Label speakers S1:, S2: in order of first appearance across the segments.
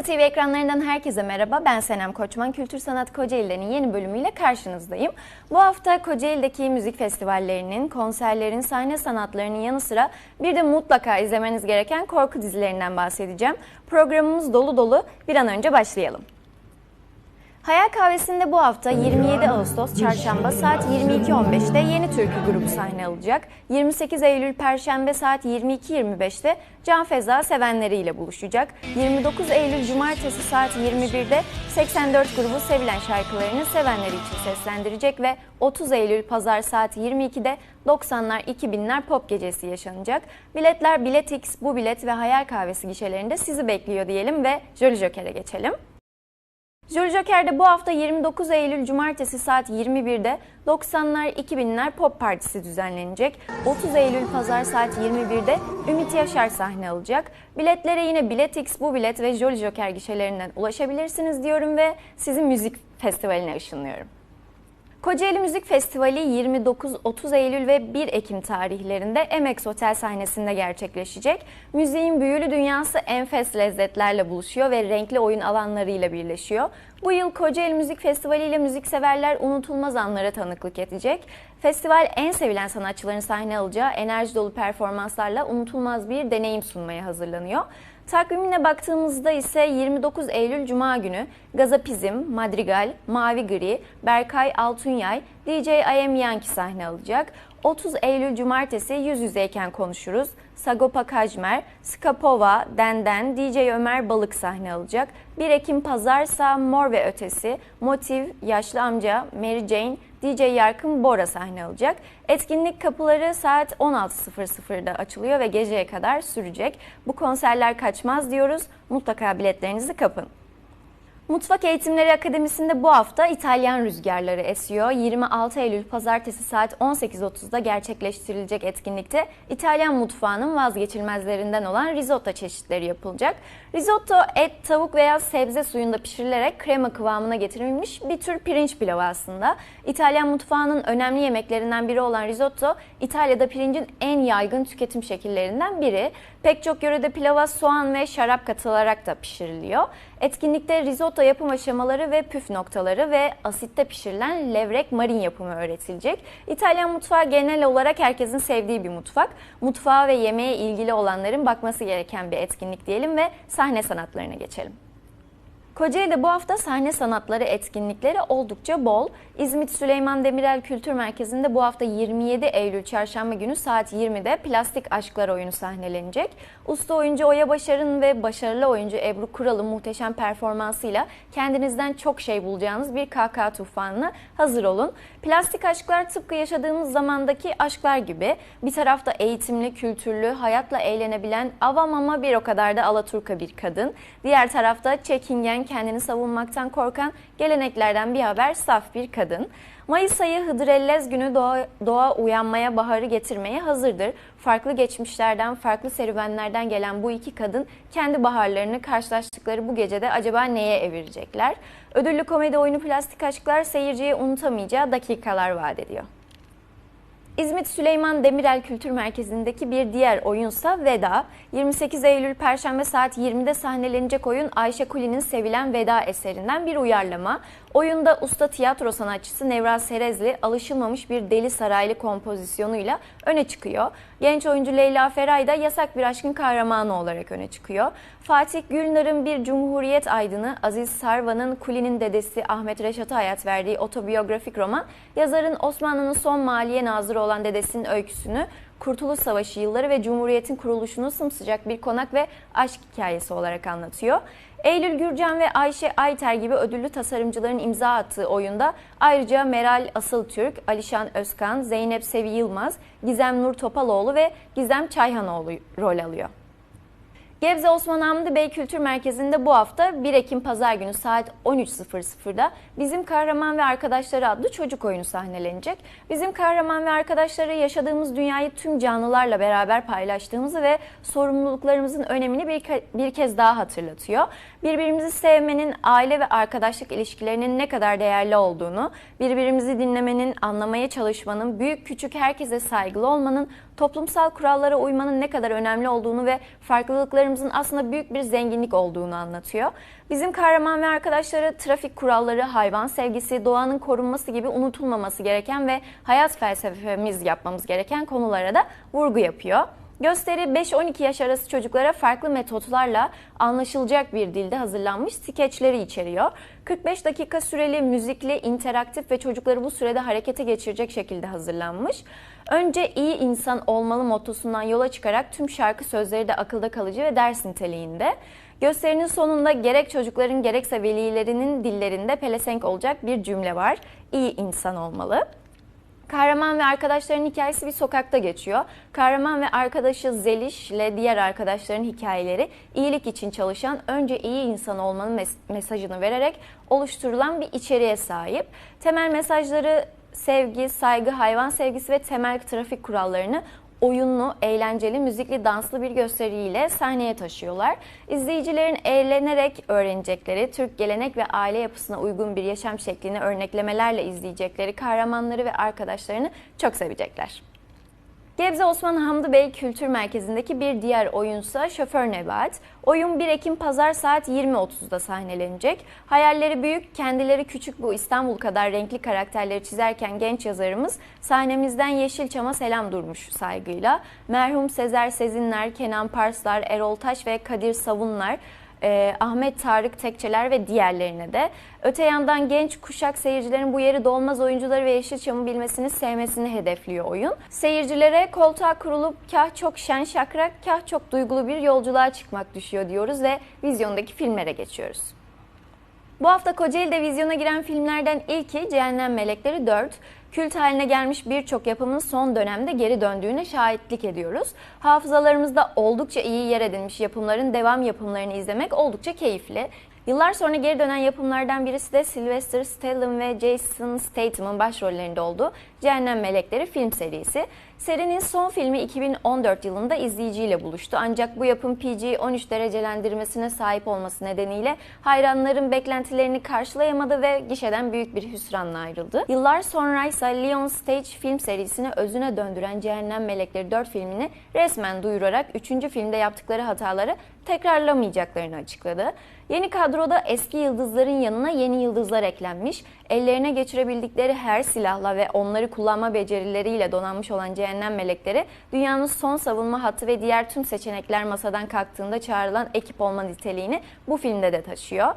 S1: Nokta TV ekranlarından herkese merhaba. Ben Senem Koçman. Kültür Sanat Kocaeli'nin yeni bölümüyle karşınızdayım. Bu hafta Kocaeli'deki müzik festivallerinin, konserlerin, sahne sanatlarının yanı sıra bir de mutlaka izlemeniz gereken korku dizilerinden bahsedeceğim. Programımız dolu dolu. Bir an önce başlayalım. Hayal Kahvesi'nde bu hafta 27 Ağustos Çarşamba saat 22.15'te Yeni Türkü grubu sahne alacak. 28 Eylül Perşembe saat 22.25'te Can Feza sevenleriyle buluşacak. 29 Eylül Cumartesi saat 21'de 84 grubu sevilen şarkılarını sevenleri için seslendirecek ve 30 Eylül Pazar saat 22'de 90'lar 2000'ler pop gecesi yaşanacak. Biletler Biletix, Bu Bilet ve Hayal Kahvesi gişelerinde sizi bekliyor diyelim ve Jolly Joker'e geçelim. Jolly Joker'de bu hafta 29 Eylül Cumartesi saat 21'de 90'lar 2000'ler pop partisi düzenlenecek. 30 Eylül Pazar saat 21'de Ümit Yaşar sahne alacak. Biletlere yine Biletix, Bu Bilet ve Jolly Joker gişelerinden ulaşabilirsiniz diyorum ve sizin müzik festivaline ışınlıyorum. Kocaeli Müzik Festivali 29-30 Eylül ve 1 Ekim tarihlerinde Emex Otel sahnesinde gerçekleşecek. Müziğin büyülü dünyası enfes lezzetlerle buluşuyor ve renkli oyun alanlarıyla birleşiyor. Bu yıl Kocaeli Müzik Festivali ile müzikseverler unutulmaz anlara tanıklık edecek. Festival en sevilen sanatçıların sahne alacağı enerji dolu performanslarla unutulmaz bir deneyim sunmaya hazırlanıyor. Takvimine baktığımızda ise 29 Eylül Cuma günü Gazapizm, Madrigal, Mavi Gri, Berkay Altunyay, DJ I Yankee sahne alacak. 30 Eylül Cumartesi yüz yüzeyken konuşuruz. Sagopa Kajmer, Skapova, Denden, DJ Ömer Balık sahne alacak. 1 Ekim Pazarsa Mor ve Ötesi, Motiv, Yaşlı Amca, Mary Jane, DJ Yarkın Bora sahne alacak. Etkinlik kapıları saat 16.00'da açılıyor ve geceye kadar sürecek. Bu konserler kaçmaz diyoruz. Mutlaka biletlerinizi kapın. Mutfak Eğitimleri Akademisi'nde bu hafta İtalyan rüzgarları esiyor. 26 Eylül pazartesi saat 18.30'da gerçekleştirilecek etkinlikte İtalyan mutfağının vazgeçilmezlerinden olan risotto çeşitleri yapılacak. Risotto et, tavuk veya sebze suyunda pişirilerek krema kıvamına getirilmiş bir tür pirinç pilavı aslında. İtalyan mutfağının önemli yemeklerinden biri olan risotto, İtalya'da pirincin en yaygın tüketim şekillerinden biri. Pek çok yörede pilava soğan ve şarap katılarak da pişiriliyor. Etkinlikte risotto yapım aşamaları ve püf noktaları ve asitte pişirilen levrek marin yapımı öğretilecek. İtalyan mutfağı genel olarak herkesin sevdiği bir mutfak. Mutfağa ve yemeğe ilgili olanların bakması gereken bir etkinlik diyelim ve sahne sanatlarına geçelim. Kocaeli'de bu hafta sahne sanatları etkinlikleri oldukça bol. İzmit Süleyman Demirel Kültür Merkezi'nde bu hafta 27 Eylül Çarşamba günü saat 20'de Plastik Aşklar oyunu sahnelenecek. Usta oyuncu Oya Başar'ın ve başarılı oyuncu Ebru Kural'ın muhteşem performansıyla kendinizden çok şey bulacağınız bir KK tufanına hazır olun. Plastik aşklar tıpkı yaşadığımız zamandaki aşklar gibi bir tarafta eğitimli, kültürlü, hayatla eğlenebilen, avam ama bir o kadar da alaturka bir kadın. Diğer tarafta çekingen, kendini savunmaktan korkan, geleneklerden bir haber saf bir kadın. Mayıs ayı Hıdrellez günü doğa, doğa uyanmaya, baharı getirmeye hazırdır. Farklı geçmişlerden, farklı serüvenlerden gelen bu iki kadın kendi baharlarını karşılaştıkları bu gecede acaba neye evirecekler? Ödüllü komedi oyunu Plastik Aşklar seyirciye unutamayacağı dakikalar vaat ediyor. İzmit Süleyman Demirel Kültür Merkezi'ndeki bir diğer oyunsa Veda. 28 Eylül Perşembe saat 20'de sahnelenecek oyun Ayşe Kuli'nin sevilen Veda eserinden bir uyarlama. Oyunda usta tiyatro sanatçısı Nevra Serezli alışılmamış bir deli saraylı kompozisyonuyla öne çıkıyor. Genç oyuncu Leyla Feray da yasak bir aşkın kahramanı olarak öne çıkıyor. Fatih Gülnar'ın bir cumhuriyet aydını Aziz Sarvan'ın Kuli'nin dedesi Ahmet Reşat'a hayat verdiği otobiyografik roman, yazarın Osmanlı'nın son maliye nazırı olan dedesinin öyküsünü Kurtuluş Savaşı yılları ve Cumhuriyet'in kuruluşunu sımsıcak bir konak ve aşk hikayesi olarak anlatıyor. Eylül Gürcan ve Ayşe Ayter gibi ödüllü tasarımcıların imza attığı oyunda ayrıca Meral Asıltürk, Alişan Özkan, Zeynep Sevi Yılmaz, Gizem Nur Topaloğlu ve Gizem Çayhanoğlu rol alıyor. Gebze Osman Hamdi Bey Kültür Merkezi'nde bu hafta 1 Ekim Pazar günü saat 13.00'da Bizim Kahraman ve Arkadaşları adlı çocuk oyunu sahnelenecek. Bizim Kahraman ve Arkadaşları yaşadığımız dünyayı tüm canlılarla beraber paylaştığımızı ve sorumluluklarımızın önemini bir, bir kez daha hatırlatıyor. Birbirimizi sevmenin, aile ve arkadaşlık ilişkilerinin ne kadar değerli olduğunu, birbirimizi dinlemenin, anlamaya çalışmanın, büyük küçük herkese saygılı olmanın, toplumsal kurallara uymanın ne kadar önemli olduğunu ve farklılıkların çocuklarımızın aslında büyük bir zenginlik olduğunu anlatıyor. Bizim kahraman ve arkadaşları trafik kuralları, hayvan sevgisi, doğanın korunması gibi unutulmaması gereken ve hayat felsefemiz yapmamız gereken konulara da vurgu yapıyor. Gösteri 5-12 yaş arası çocuklara farklı metotlarla anlaşılacak bir dilde hazırlanmış skeçleri içeriyor. 45 dakika süreli müzikli, interaktif ve çocukları bu sürede harekete geçirecek şekilde hazırlanmış. Önce iyi insan olmalı mottosundan yola çıkarak tüm şarkı sözleri de akılda kalıcı ve ders niteliğinde. Gösterinin sonunda gerek çocukların gerekse velilerinin dillerinde pelesenk olacak bir cümle var. İyi insan olmalı. Kahraman ve arkadaşların hikayesi bir sokakta geçiyor. Kahraman ve arkadaşı Zeliş ile diğer arkadaşların hikayeleri iyilik için çalışan önce iyi insan olmanın mes- mesajını vererek oluşturulan bir içeriğe sahip. Temel mesajları sevgi, saygı, hayvan sevgisi ve temel trafik kurallarını oyunlu, eğlenceli, müzikli, danslı bir gösteriyle sahneye taşıyorlar. İzleyicilerin eğlenerek öğrenecekleri, Türk gelenek ve aile yapısına uygun bir yaşam şeklini örneklemelerle izleyecekleri kahramanları ve arkadaşlarını çok sevecekler. Gebze Osman Hamdi Bey Kültür Merkezi'ndeki bir diğer oyunsa Şoför Nebat. Oyun 1 Ekim Pazar saat 20.30'da sahnelenecek. Hayalleri büyük, kendileri küçük bu İstanbul kadar renkli karakterleri çizerken genç yazarımız sahnemizden Yeşilçam'a selam durmuş saygıyla. Merhum Sezer Sezinler, Kenan Parslar, Erol Taş ve Kadir Savunlar e, Ahmet Tarık Tekçeler ve diğerlerine de. Öte yandan genç kuşak seyircilerin bu yeri dolmaz oyuncuları ve Yeşilçam'ı bilmesini, sevmesini hedefliyor oyun. Seyircilere koltuğa kurulup kah çok şen şakrak, kah çok duygulu bir yolculuğa çıkmak düşüyor diyoruz ve vizyondaki filmlere geçiyoruz. Bu hafta Kocaeli'de vizyona giren filmlerden ilki Cehennem Melekleri 4. Kült haline gelmiş birçok yapımın son dönemde geri döndüğüne şahitlik ediyoruz. Hafızalarımızda oldukça iyi yer edinmiş yapımların devam yapımlarını izlemek oldukça keyifli. Yıllar sonra geri dönen yapımlardan birisi de Sylvester Stallone ve Jason Statham'ın başrollerinde olduğu Cehennem Melekleri film serisi. Serinin son filmi 2014 yılında izleyiciyle buluştu. Ancak bu yapım PG-13 derecelendirmesine sahip olması nedeniyle hayranların beklentilerini karşılayamadı ve gişeden büyük bir hüsranla ayrıldı. Yıllar sonra ise Leon Stage film serisini özüne döndüren Cehennem Melekleri 4 filmini resmen duyurarak 3. filmde yaptıkları hataları tekrarlamayacaklarını açıkladı. Yeni kadroda eski yıldızların yanına yeni yıldızlar eklenmiş. Ellerine geçirebildikleri her silahla ve onları kullanma becerileriyle donanmış olan cehennem melekleri dünyanın son savunma hattı ve diğer tüm seçenekler masadan kalktığında çağrılan ekip olma niteliğini bu filmde de taşıyor.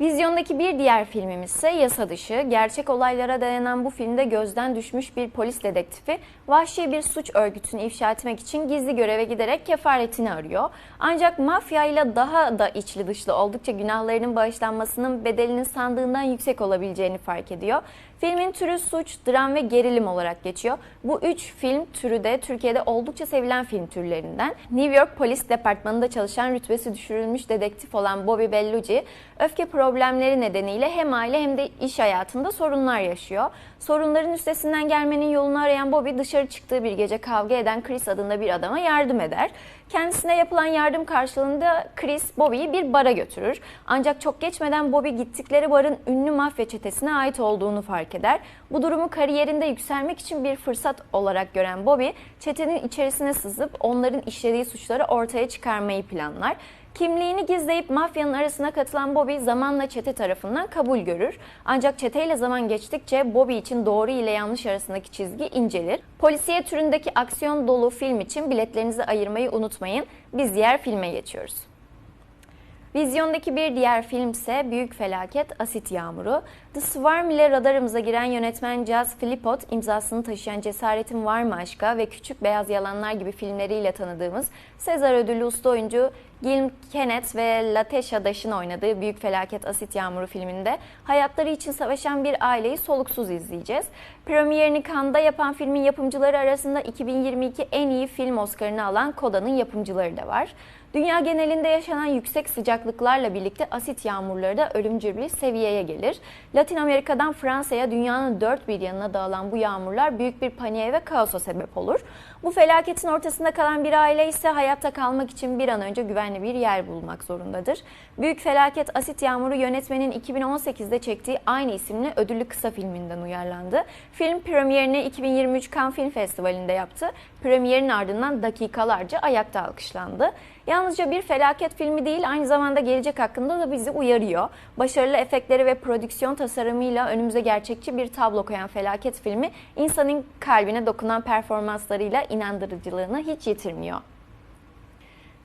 S1: Vizyondaki bir diğer filmimiz ise Yasa Dışı. Gerçek olaylara dayanan bu filmde gözden düşmüş bir polis dedektifi vahşi bir suç örgütünü ifşa etmek için gizli göreve giderek kefaretini arıyor. Ancak mafya ile daha da içli dışlı oldukça günahlarının bağışlanmasının bedelinin sandığından yüksek olabileceğini fark ediyor. Filmin türü suç, dram ve gerilim olarak geçiyor. Bu üç film türü de Türkiye'de oldukça sevilen film türlerinden. New York Polis Departmanı'nda çalışan rütbesi düşürülmüş dedektif olan Bobby Bellucci, öfke problemleri nedeniyle hem aile hem de iş hayatında sorunlar yaşıyor. Sorunların üstesinden gelmenin yolunu arayan Bobby dışarı çıktığı bir gece kavga eden Chris adında bir adama yardım eder. Kendisine yapılan yardım karşılığında Chris Bobby'yi bir bara götürür. Ancak çok geçmeden Bobby gittikleri barın ünlü mafya çetesine ait olduğunu fark eder. Bu durumu kariyerinde yükselmek için bir fırsat olarak gören Bobby, çetenin içerisine sızıp onların işlediği suçları ortaya çıkarmayı planlar. Kimliğini gizleyip mafyanın arasına katılan Bobby zamanla çete tarafından kabul görür. Ancak çeteyle zaman geçtikçe Bobby için doğru ile yanlış arasındaki çizgi incelir. Polisiye türündeki aksiyon dolu film için biletlerinizi ayırmayı unutmayın. Biz diğer filme geçiyoruz. Vizyondaki bir diğer film ise Büyük Felaket Asit Yağmuru. The Swarm ile radarımıza giren yönetmen Jazz Philippot imzasını taşıyan Cesaretin Var mı Aşka ve Küçük Beyaz Yalanlar gibi filmleriyle tanıdığımız Sezar ödüllü usta oyuncu Gil Kenneth ve Latesha Dash'ın oynadığı Büyük Felaket Asit Yağmuru filminde hayatları için savaşan bir aileyi soluksuz izleyeceğiz. Premierini Cannes'da yapan filmin yapımcıları arasında 2022 en iyi film Oscar'ını alan Koda'nın yapımcıları da var. Dünya genelinde yaşanan yüksek sıcaklıklarla birlikte asit yağmurları da ölümcül bir seviyeye gelir. Latin Amerika'dan Fransa'ya dünyanın dört bir yanına dağılan bu yağmurlar büyük bir paniğe ve kaosa sebep olur. Bu felaketin ortasında kalan bir aile ise hayatta kalmak için bir an önce güvenli bir yer bulmak zorundadır. Büyük Felaket Asit Yağmuru yönetmenin 2018'de çektiği aynı isimli ödüllü kısa filminden uyarlandı. Film premierini 2023 Cannes Film Festivali'nde yaptı. Premierin ardından dakikalarca ayakta alkışlandı. Yalnızca bir felaket filmi değil, aynı zamanda gelecek hakkında da bizi uyarıyor. Başarılı efektleri ve prodüksiyon tasarımıyla önümüze gerçekçi bir tablo koyan felaket filmi, insanın kalbine dokunan performanslarıyla inandırıcılığını hiç yitirmiyor.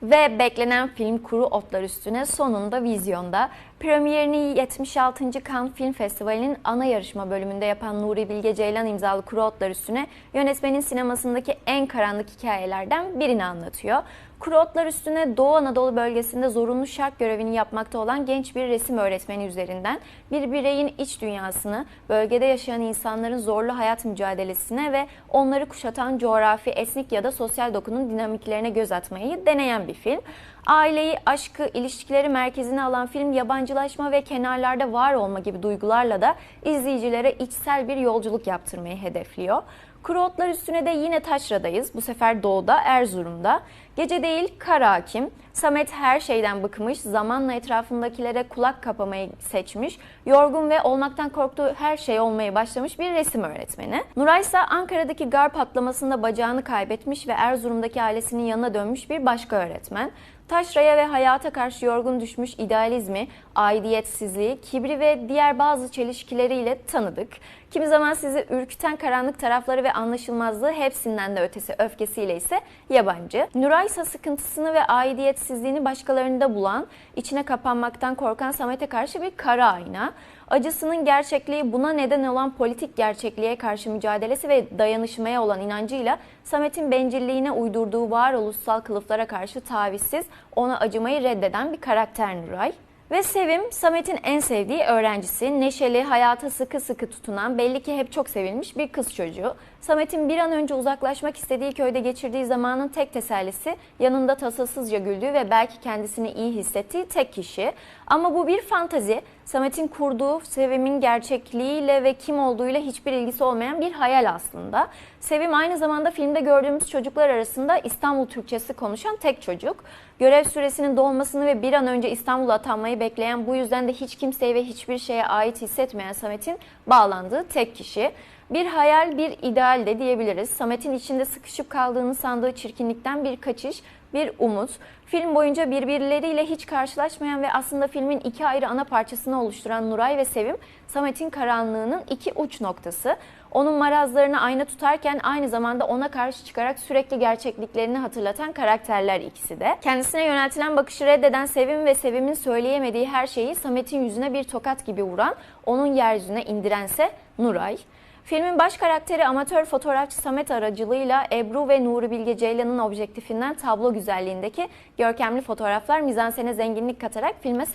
S1: Ve beklenen film Kuru Otlar Üstüne sonunda vizyonda. Premierini 76. Cannes Film Festivali'nin ana yarışma bölümünde yapan Nuri Bilge Ceylan imzalı Kuru Otlar Üstüne yönetmenin sinemasındaki en karanlık hikayelerden birini anlatıyor. Kuru Üstüne Doğu Anadolu bölgesinde zorunlu şark görevini yapmakta olan genç bir resim öğretmeni üzerinden bir bireyin iç dünyasını, bölgede yaşayan insanların zorlu hayat mücadelesine ve onları kuşatan coğrafi, etnik ya da sosyal dokunun dinamiklerine göz atmayı deneyen bir film. Aileyi, aşkı, ilişkileri merkezine alan film yabancılaşma ve kenarlarda var olma gibi duygularla da izleyicilere içsel bir yolculuk yaptırmayı hedefliyor. Kuru otlar üstüne de yine taşradayız. Bu sefer doğuda, Erzurum'da. Gece değil, kara hakim. Samet her şeyden bıkmış, zamanla etrafındakilere kulak kapamayı seçmiş, yorgun ve olmaktan korktuğu her şey olmaya başlamış bir resim öğretmeni. Nuray ise Ankara'daki gar patlamasında bacağını kaybetmiş ve Erzurum'daki ailesinin yanına dönmüş bir başka öğretmen. Taşraya ve hayata karşı yorgun düşmüş idealizmi, aidiyetsizliği, kibri ve diğer bazı çelişkileriyle tanıdık. Kimi zaman sizi ürküten karanlık tarafları ve anlaşılmazlığı hepsinden de ötesi öfkesiyle ise yabancı. Nuray ise sıkıntısını ve aidiyetsizliğini başkalarında bulan, içine kapanmaktan korkan Samet'e karşı bir kara ayna. Acısının gerçekliği buna neden olan politik gerçekliğe karşı mücadelesi ve dayanışmaya olan inancıyla Samet'in bencilliğine uydurduğu varoluşsal kılıflara karşı tavizsiz, ona acımayı reddeden bir karakter Nuray. Ve Sevim, Samet'in en sevdiği öğrencisi, neşeli, hayata sıkı sıkı tutunan, belli ki hep çok sevilmiş bir kız çocuğu. Samet'in bir an önce uzaklaşmak istediği köyde geçirdiği zamanın tek tesellisi, yanında tasasızca güldüğü ve belki kendisini iyi hissettiği tek kişi. Ama bu bir fantazi. Samet'in kurduğu Sevim'in gerçekliğiyle ve kim olduğuyla hiçbir ilgisi olmayan bir hayal aslında. Sevim aynı zamanda filmde gördüğümüz çocuklar arasında İstanbul Türkçesi konuşan tek çocuk. Görev süresinin dolmasını ve bir an önce İstanbul'a atanmayı bekleyen bu yüzden de hiç kimseye ve hiçbir şeye ait hissetmeyen Samet'in bağlandığı tek kişi. Bir hayal, bir ideal de diyebiliriz. Samet'in içinde sıkışıp kaldığını sandığı çirkinlikten bir kaçış, bir umut. Film boyunca birbirleriyle hiç karşılaşmayan ve aslında filmin iki ayrı ana parçasını oluşturan Nuray ve Sevim, Samet'in karanlığının iki uç noktası. Onun marazlarını ayna tutarken aynı zamanda ona karşı çıkarak sürekli gerçekliklerini hatırlatan karakterler ikisi de. Kendisine yöneltilen bakışı reddeden Sevim ve Sevim'in söyleyemediği her şeyi Samet'in yüzüne bir tokat gibi vuran, onun yeryüzüne indirense Nuray. Filmin baş karakteri amatör fotoğrafçı Samet aracılığıyla Ebru ve Nuri Bilge Ceylan'ın objektifinden tablo güzelliğindeki görkemli fotoğraflar mizansene zenginlik katarak filme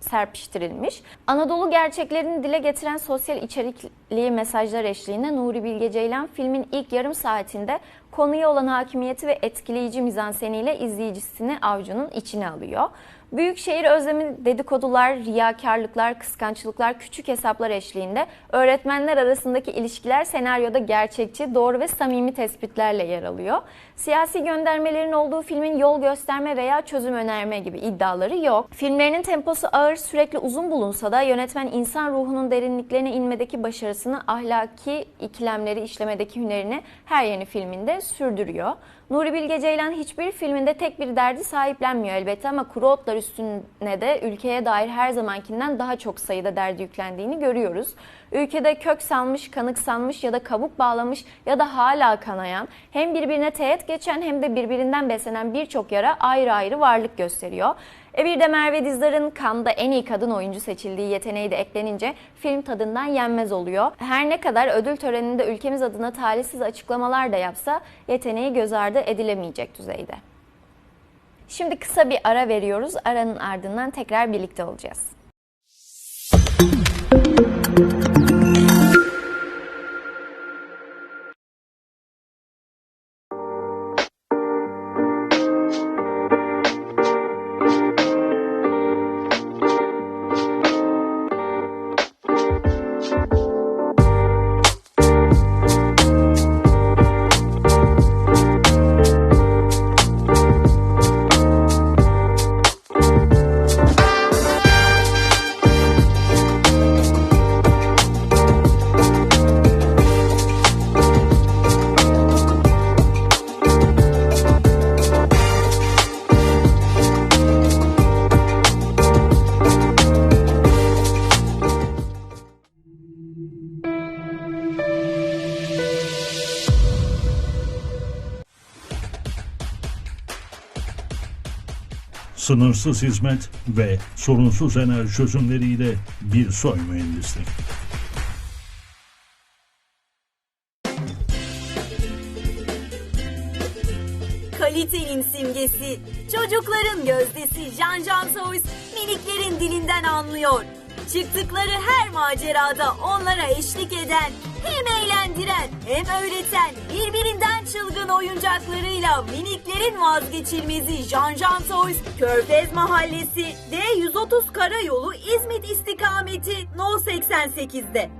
S1: serpiştirilmiş. Anadolu gerçeklerini dile getiren sosyal içerikli mesajlar eşliğinde Nuri Bilge Ceylan filmin ilk yarım saatinde konuya olan hakimiyeti ve etkileyici mizanseniyle izleyicisini avcunun içine alıyor. Büyükşehir özlemi dedikodular, riyakarlıklar, kıskançlıklar, küçük hesaplar eşliğinde öğretmenler arasındaki ilişkiler senaryoda gerçekçi, doğru ve samimi tespitlerle yer alıyor. Siyasi göndermelerin olduğu filmin yol gösterme veya çözüm önerme gibi iddiaları yok. Filmlerinin temposu ağır, sürekli uzun bulunsa da yönetmen insan ruhunun derinliklerine inmedeki başarısını, ahlaki ikilemleri işlemedeki hünerini her yeni filminde sürdürüyor. Nuri Bilge Ceylan hiçbir filminde tek bir derdi sahiplenmiyor elbette ama kuru otlar üstüne de ülkeye dair her zamankinden daha çok sayıda derdi yüklendiğini görüyoruz. Ülkede kök salmış, kanık salmış ya da kabuk bağlamış ya da hala kanayan, hem birbirine teğet geçen hem de birbirinden beslenen birçok yara ayrı ayrı varlık gösteriyor. E bir de Merve Dizdar'ın Kanda en iyi kadın oyuncu seçildiği yeteneği de eklenince film tadından yenmez oluyor. Her ne kadar ödül töreninde ülkemiz adına talihsiz açıklamalar da yapsa yeteneği göz ardı edilemeyecek düzeyde. Şimdi kısa bir ara veriyoruz. Aranın ardından tekrar birlikte olacağız.
S2: Sınırsız hizmet ve sorunsuz enerji çözümleriyle bir soy mühendislik.
S3: Kalitenin simgesi, çocukların gözdesi Jean Jean Toys miniklerin dilinden anlıyor. Çıktıkları her macerada onlara eşlik eden, hem eğlendiren hem öğreten birbirinden çılgın oyuncaklarıyla miniklerin vazgeçilmezi Jean Toys, Körfez Mahallesi, D130 Karayolu İzmit istikameti No 88'de.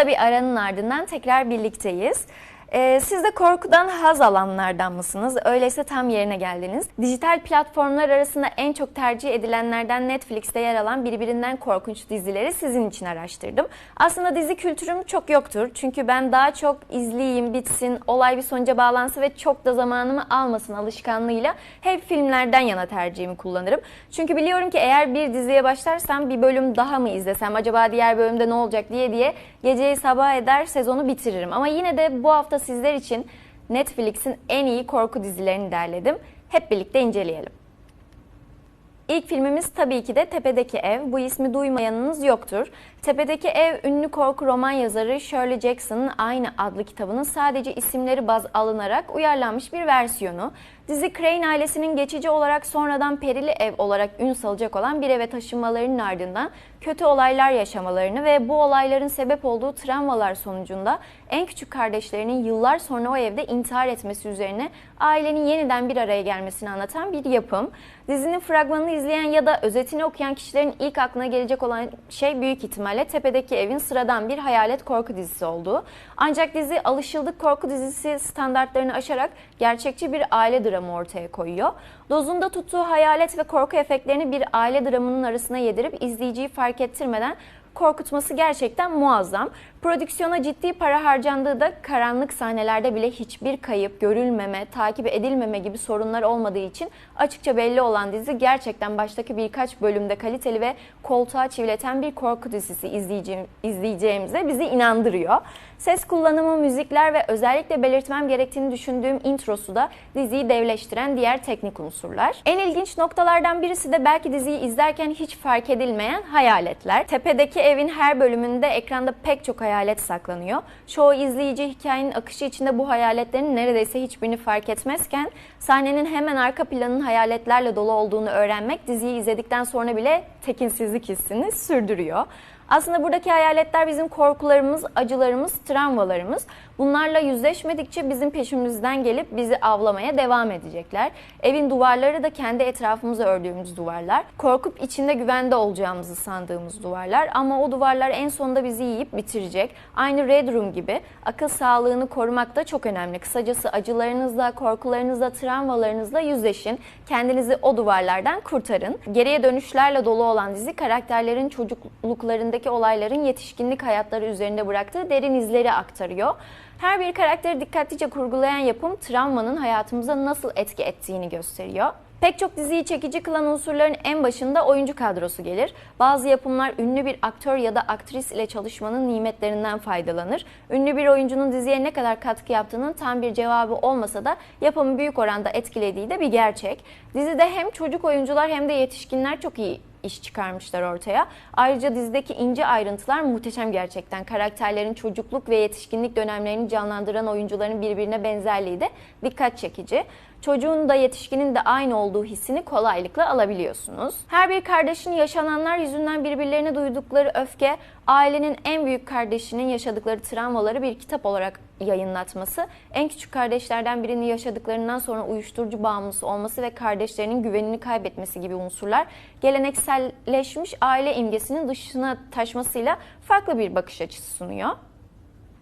S1: Kısa bir aranın ardından tekrar birlikteyiz. Ee, siz de korkudan haz alanlardan mısınız? Öyleyse tam yerine geldiniz. Dijital platformlar arasında en çok tercih edilenlerden Netflix'te yer alan birbirinden korkunç dizileri sizin için araştırdım. Aslında dizi kültürüm çok yoktur. Çünkü ben daha çok izleyeyim, bitsin, olay bir sonuca bağlansın ve çok da zamanımı almasın alışkanlığıyla hep filmlerden yana tercihimi kullanırım. Çünkü biliyorum ki eğer bir diziye başlarsam bir bölüm daha mı izlesem, acaba diğer bölümde ne olacak diye diye geceyi sabah eder sezonu bitiririm. Ama yine de bu hafta sizler için Netflix'in en iyi korku dizilerini derledim. Hep birlikte inceleyelim. İlk filmimiz tabii ki de Tepedeki Ev. Bu ismi duymayanınız yoktur. Tepedeki Ev ünlü korku roman yazarı Shirley Jackson'ın aynı adlı kitabının sadece isimleri baz alınarak uyarlanmış bir versiyonu. Dizi Crane ailesinin geçici olarak sonradan perili ev olarak ün salacak olan bir eve taşınmalarının ardından kötü olaylar yaşamalarını ve bu olayların sebep olduğu travmalar sonucunda en küçük kardeşlerinin yıllar sonra o evde intihar etmesi üzerine ailenin yeniden bir araya gelmesini anlatan bir yapım. Dizinin fragmanını izleyen ya da özetini okuyan kişilerin ilk aklına gelecek olan şey büyük ihtimalle Tepedeki Evin sıradan bir hayalet korku dizisi olduğu. Ancak dizi alışıldık korku dizisi standartlarını aşarak gerçekçi bir aile dramı ortaya koyuyor. Dozunda tuttuğu hayalet ve korku efektlerini bir aile dramının arasına yedirip izleyiciyi fark ettirmeden korkutması gerçekten muazzam. Prodüksiyona ciddi para harcandığı da karanlık sahnelerde bile hiçbir kayıp, görülmeme, takip edilmeme gibi sorunlar olmadığı için açıkça belli olan dizi gerçekten baştaki birkaç bölümde kaliteli ve koltuğa çivileten bir korku dizisi izleyeceğim, izleyeceğimize bizi inandırıyor. Ses kullanımı, müzikler ve özellikle belirtmem gerektiğini düşündüğüm introsu da diziyi devleştiren diğer teknik unsurlar. En ilginç noktalardan birisi de belki diziyi izlerken hiç fark edilmeyen hayaletler. Tepedeki evin her bölümünde ekranda pek çok hayalet saklanıyor. Çoğu izleyici hikayenin akışı içinde bu hayaletlerin neredeyse hiçbirini fark etmezken sahnenin hemen arka planının hayaletlerle dolu olduğunu öğrenmek diziyi izledikten sonra bile tekinsizlik hissini sürdürüyor. Aslında buradaki hayaletler bizim korkularımız, acılarımız, travmalarımız. Bunlarla yüzleşmedikçe bizim peşimizden gelip bizi avlamaya devam edecekler. Evin duvarları da kendi etrafımıza ördüğümüz duvarlar. Korkup içinde güvende olacağımızı sandığımız duvarlar ama o duvarlar en sonunda bizi yiyip bitirecek. Aynı Red Room gibi akıl sağlığını korumak da çok önemli. Kısacası acılarınızla, korkularınızla, travmalarınızla yüzleşin. Kendinizi o duvarlardan kurtarın. Geriye dönüşlerle dolu olan dizi karakterlerin çocukluklarındaki olayların yetişkinlik hayatları üzerinde bıraktığı derin izleri aktarıyor. Her bir karakteri dikkatlice kurgulayan yapım travmanın hayatımıza nasıl etki ettiğini gösteriyor. Pek çok diziyi çekici kılan unsurların en başında oyuncu kadrosu gelir. Bazı yapımlar ünlü bir aktör ya da aktris ile çalışmanın nimetlerinden faydalanır. Ünlü bir oyuncunun diziye ne kadar katkı yaptığının tam bir cevabı olmasa da yapımı büyük oranda etkilediği de bir gerçek. Dizide hem çocuk oyuncular hem de yetişkinler çok iyi iş çıkarmışlar ortaya. Ayrıca dizideki ince ayrıntılar muhteşem gerçekten. Karakterlerin çocukluk ve yetişkinlik dönemlerini canlandıran oyuncuların birbirine benzerliği de dikkat çekici. Çocuğun da yetişkinin de aynı olduğu hissini kolaylıkla alabiliyorsunuz. Her bir kardeşin yaşananlar yüzünden birbirlerine duydukları öfke, ailenin en büyük kardeşinin yaşadıkları travmaları bir kitap olarak yayınlatması, en küçük kardeşlerden birinin yaşadıklarından sonra uyuşturucu bağımlısı olması ve kardeşlerinin güvenini kaybetmesi gibi unsurlar gelenekselleşmiş aile imgesinin dışına taşmasıyla farklı bir bakış açısı sunuyor.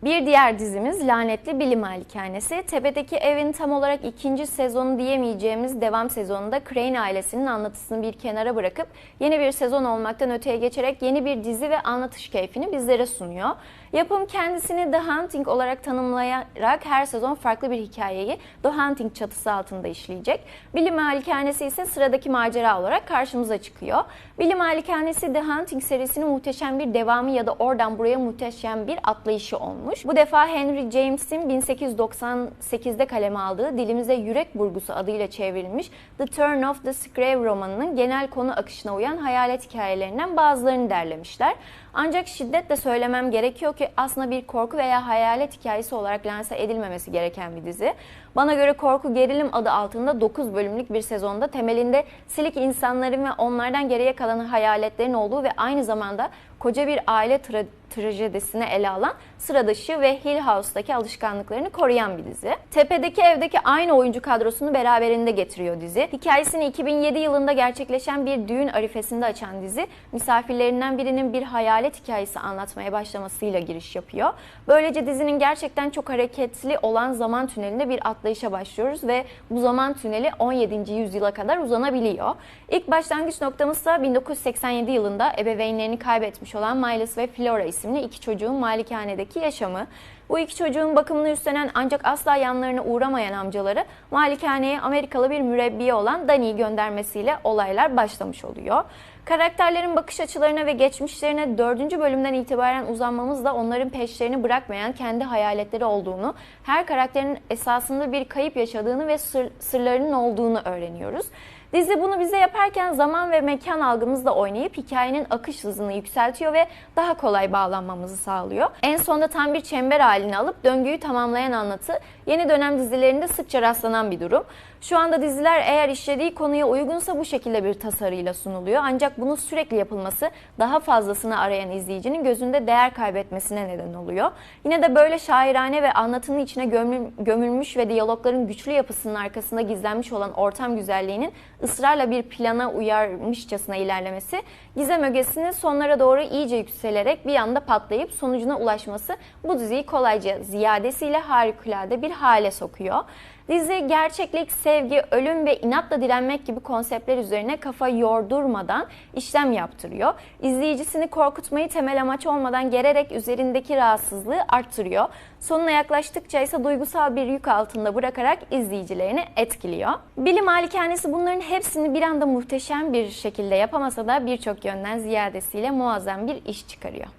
S1: Bir diğer dizimiz Lanetli Bilim Malikanesi. Tepedeki evin tam olarak ikinci sezonu diyemeyeceğimiz devam sezonunda Crane ailesinin anlatısını bir kenara bırakıp yeni bir sezon olmaktan öteye geçerek yeni bir dizi ve anlatış keyfini bizlere sunuyor. Yapım kendisini The Hunting olarak tanımlayarak her sezon farklı bir hikayeyi The Hunting çatısı altında işleyecek. Bilim Malikanesi ise sıradaki macera olarak karşımıza çıkıyor. Bilim Malikanesi The Hunting serisinin muhteşem bir devamı ya da oradan buraya muhteşem bir atlayışı olmuş. Bu defa Henry James'in 1898'de kaleme aldığı dilimize Yürek Burgusu adıyla çevrilmiş The Turn of the Screw romanının genel konu akışına uyan hayalet hikayelerinden bazılarını derlemişler. Ancak şiddetle söylemem gerekiyor ki aslında bir korku veya hayalet hikayesi olarak lanse edilmemesi gereken bir dizi. Bana göre korku gerilim adı altında 9 bölümlük bir sezonda temelinde silik insanların ve onlardan geriye kalan hayaletlerin olduğu ve aynı zamanda koca bir aile tra- trajedisine ele alan sıra dışı ve Hill House'daki alışkanlıklarını koruyan bir dizi. Tepedeki evdeki aynı oyuncu kadrosunu beraberinde getiriyor dizi. Hikayesini 2007 yılında gerçekleşen bir düğün arifesinde açan dizi, misafirlerinden birinin bir hayalet hikayesi anlatmaya başlamasıyla giriş yapıyor. Böylece dizinin gerçekten çok hareketli olan zaman tünelinde bir atlayışa başlıyoruz ve bu zaman tüneli 17. yüzyıla kadar uzanabiliyor. İlk başlangıç noktamızsa 1987 yılında ebeveynlerini kaybetmiş olan Miles ve Flora isimli iki çocuğun malikanedeki yaşamı. Bu iki çocuğun bakımını üstlenen ancak asla yanlarına uğramayan amcaları malikaneye Amerikalı bir mürebbiye olan Dani'yi göndermesiyle olaylar başlamış oluyor. Karakterlerin bakış açılarına ve geçmişlerine dördüncü bölümden itibaren uzanmamız da onların peşlerini bırakmayan kendi hayaletleri olduğunu, her karakterin esasında bir kayıp yaşadığını ve sır, sırlarının olduğunu öğreniyoruz. Dizi bunu bize yaparken zaman ve mekan algımızla oynayıp hikayenin akış hızını yükseltiyor ve daha kolay bağlanmamızı sağlıyor. En sonunda tam bir çember halini alıp döngüyü tamamlayan anlatı yeni dönem dizilerinde sıkça rastlanan bir durum. Şu anda diziler eğer işlediği konuya uygunsa bu şekilde bir tasarıyla sunuluyor. Ancak bunun sürekli yapılması daha fazlasını arayan izleyicinin gözünde değer kaybetmesine neden oluyor. Yine de böyle şairane ve anlatının içine gömül- gömülmüş ve diyalogların güçlü yapısının arkasında gizlenmiş olan ortam güzelliğinin ısrarla bir plana uyarmışçasına ilerlemesi, gizem ögesinin sonlara doğru iyice yükselerek bir anda patlayıp sonucuna ulaşması bu diziyi kolayca ziyadesiyle harikulade bir hale sokuyor. Dizi gerçeklik, sevgi, ölüm ve inatla direnmek gibi konseptler üzerine kafa yordurmadan işlem yaptırıyor. İzleyicisini korkutmayı temel amaç olmadan gererek üzerindeki rahatsızlığı arttırıyor. Sonuna yaklaştıkça ise duygusal bir yük altında bırakarak izleyicilerini etkiliyor. Bilim Malikanesi bunların hepsini bir anda muhteşem bir şekilde yapamasa da birçok yönden ziyadesiyle muazzam bir iş çıkarıyor.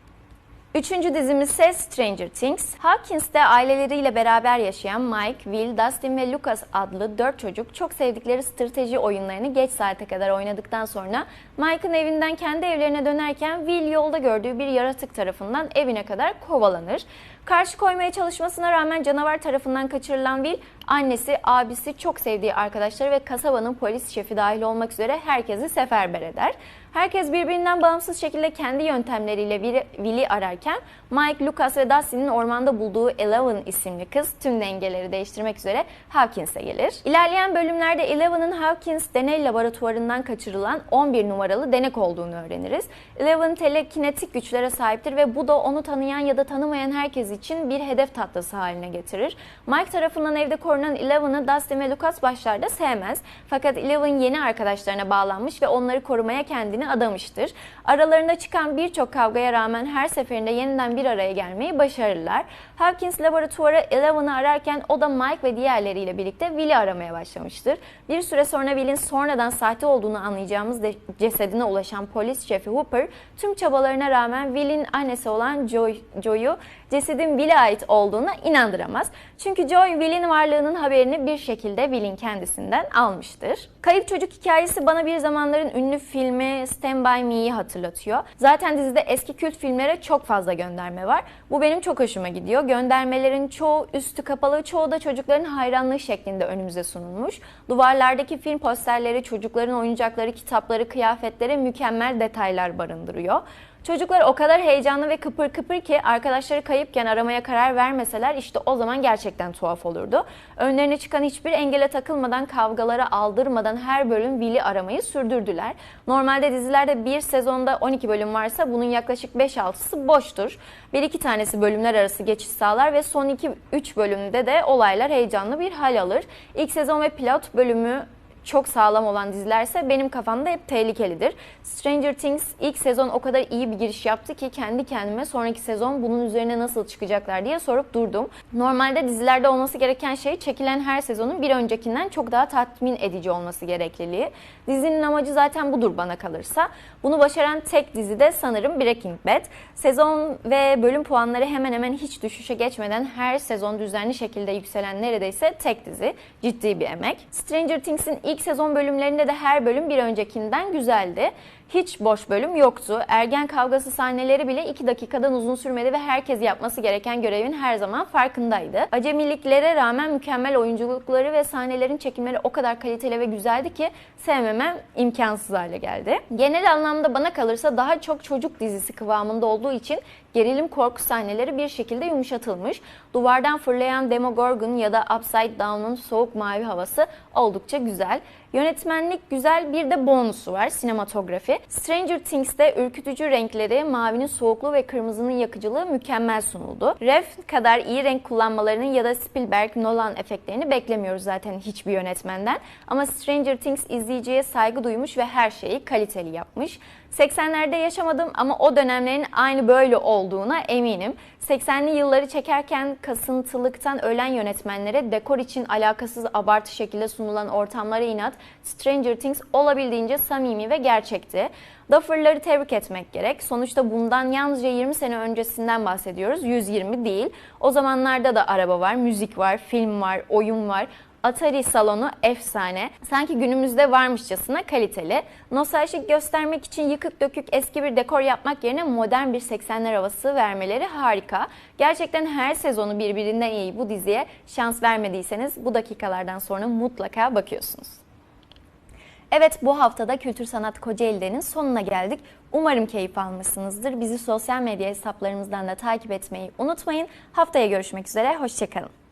S1: Üçüncü dizimiz ise Stranger Things. Hawkins'te aileleriyle beraber yaşayan Mike, Will, Dustin ve Lucas adlı dört çocuk çok sevdikleri strateji oyunlarını geç saate kadar oynadıktan sonra Mike'ın evinden kendi evlerine dönerken Will yolda gördüğü bir yaratık tarafından evine kadar kovalanır. Karşı koymaya çalışmasına rağmen canavar tarafından kaçırılan Will Annesi, abisi, çok sevdiği arkadaşları ve kasabanın polis şefi dahil olmak üzere herkesi seferber eder. Herkes birbirinden bağımsız şekilde kendi yöntemleriyle Will'i- ararken Mike, Lucas ve Dustin'in ormanda bulduğu Eleven isimli kız tüm dengeleri değiştirmek üzere Hawkins'e gelir. İlerleyen bölümlerde Eleven'ın Hawkins deney laboratuvarından kaçırılan 11 numaralı denek olduğunu öğreniriz. Eleven telekinetik güçlere sahiptir ve bu da onu tanıyan ya da tanımayan herkes için bir hedef tahtası haline getirir. Mike tarafından evde korunan Eleven'ı Dustin ve Lucas başlarda sevmez. Fakat Eleven yeni arkadaşlarına bağlanmış ve onları korumaya kendini adamıştır. Aralarında çıkan birçok kavgaya rağmen her seferinde yeniden bir araya gelmeyi başarırlar. Hawkins laboratuvarı Eleven'ı ararken o da Mike ve diğerleriyle birlikte Will'i aramaya başlamıştır. Bir süre sonra Will'in sonradan sahte olduğunu anlayacağımız cesedine ulaşan polis şefi Hooper tüm çabalarına rağmen Will'in annesi olan Joy, Joy'u cesedin Will'e ait olduğuna inandıramaz. Çünkü Joy Will'in varlığının haberini bir şekilde Will'in kendisinden almıştır. Kayıp Çocuk hikayesi bana bir zamanların ünlü filmi Stand By Me'yi hatırlatıyor. Zaten dizide eski kült filmlere çok fazla gönderme var. Bu benim çok hoşuma gidiyor. Göndermelerin çoğu üstü kapalı, çoğu da çocukların hayranlığı şeklinde önümüze sunulmuş. Duvarlardaki film posterleri, çocukların oyuncakları, kitapları, kıyafetleri mükemmel detaylar barındırıyor. Çocuklar o kadar heyecanlı ve kıpır kıpır ki arkadaşları kayıpken aramaya karar vermeseler işte o zaman gerçekten tuhaf olurdu. Önlerine çıkan hiçbir engele takılmadan, kavgalara aldırmadan her bölüm Will'i aramayı sürdürdüler. Normalde dizilerde bir sezonda 12 bölüm varsa bunun yaklaşık 5-6'sı boştur. Bir iki tanesi bölümler arası geçiş sağlar ve son 2-3 bölümde de olaylar heyecanlı bir hal alır. İlk sezon ve pilot bölümü çok sağlam olan dizilerse benim kafamda hep tehlikelidir. Stranger Things ilk sezon o kadar iyi bir giriş yaptı ki kendi kendime sonraki sezon bunun üzerine nasıl çıkacaklar diye sorup durdum. Normalde dizilerde olması gereken şey çekilen her sezonun bir öncekinden çok daha tatmin edici olması gerekliliği. Dizinin amacı zaten budur bana kalırsa. Bunu başaran tek dizi de sanırım Breaking Bad. Sezon ve bölüm puanları hemen hemen hiç düşüşe geçmeden her sezon düzenli şekilde yükselen neredeyse tek dizi. Ciddi bir emek. Stranger Things'in ilk sezon bölümlerinde de her bölüm bir öncekinden güzeldi. Hiç boş bölüm yoktu. Ergen kavgası sahneleri bile 2 dakikadan uzun sürmedi ve herkes yapması gereken görevin her zaman farkındaydı. Acemiliklere rağmen mükemmel oyunculukları ve sahnelerin çekimleri o kadar kaliteli ve güzeldi ki sevmemem imkansız hale geldi. Genel anlamda bana kalırsa daha çok çocuk dizisi kıvamında olduğu için gerilim korku sahneleri bir şekilde yumuşatılmış. Duvardan fırlayan Demogorgon ya da Upside Down'un soğuk mavi havası oldukça güzel. Yönetmenlik güzel bir de bonusu var sinematografi. Stranger Things'te ürkütücü renkleri, mavinin soğukluğu ve kırmızının yakıcılığı mükemmel sunuldu. Ref kadar iyi renk kullanmalarını ya da Spielberg, Nolan efektlerini beklemiyoruz zaten hiçbir yönetmenden. Ama Stranger Things izleyiciye saygı duymuş ve her şeyi kaliteli yapmış. 80'lerde yaşamadım ama o dönemlerin aynı böyle olduğuna eminim. 80'li yılları çekerken kasıntılıktan ölen yönetmenlere dekor için alakasız abartı şekilde sunulan ortamlara inat Stranger Things olabildiğince samimi ve gerçekti. Duffer'ları tebrik etmek gerek. Sonuçta bundan yalnızca 20 sene öncesinden bahsediyoruz. 120 değil. O zamanlarda da araba var, müzik var, film var, oyun var. Atari salonu efsane. Sanki günümüzde varmışçasına kaliteli. Nostaljik göstermek için yıkık dökük eski bir dekor yapmak yerine modern bir 80'ler havası vermeleri harika. Gerçekten her sezonu birbirinden iyi bu diziye şans vermediyseniz bu dakikalardan sonra mutlaka bakıyorsunuz. Evet bu haftada Kültür Sanat Kocaeli'nin sonuna geldik. Umarım keyif almışsınızdır. Bizi sosyal medya hesaplarımızdan da takip etmeyi unutmayın. Haftaya görüşmek üzere, hoşçakalın.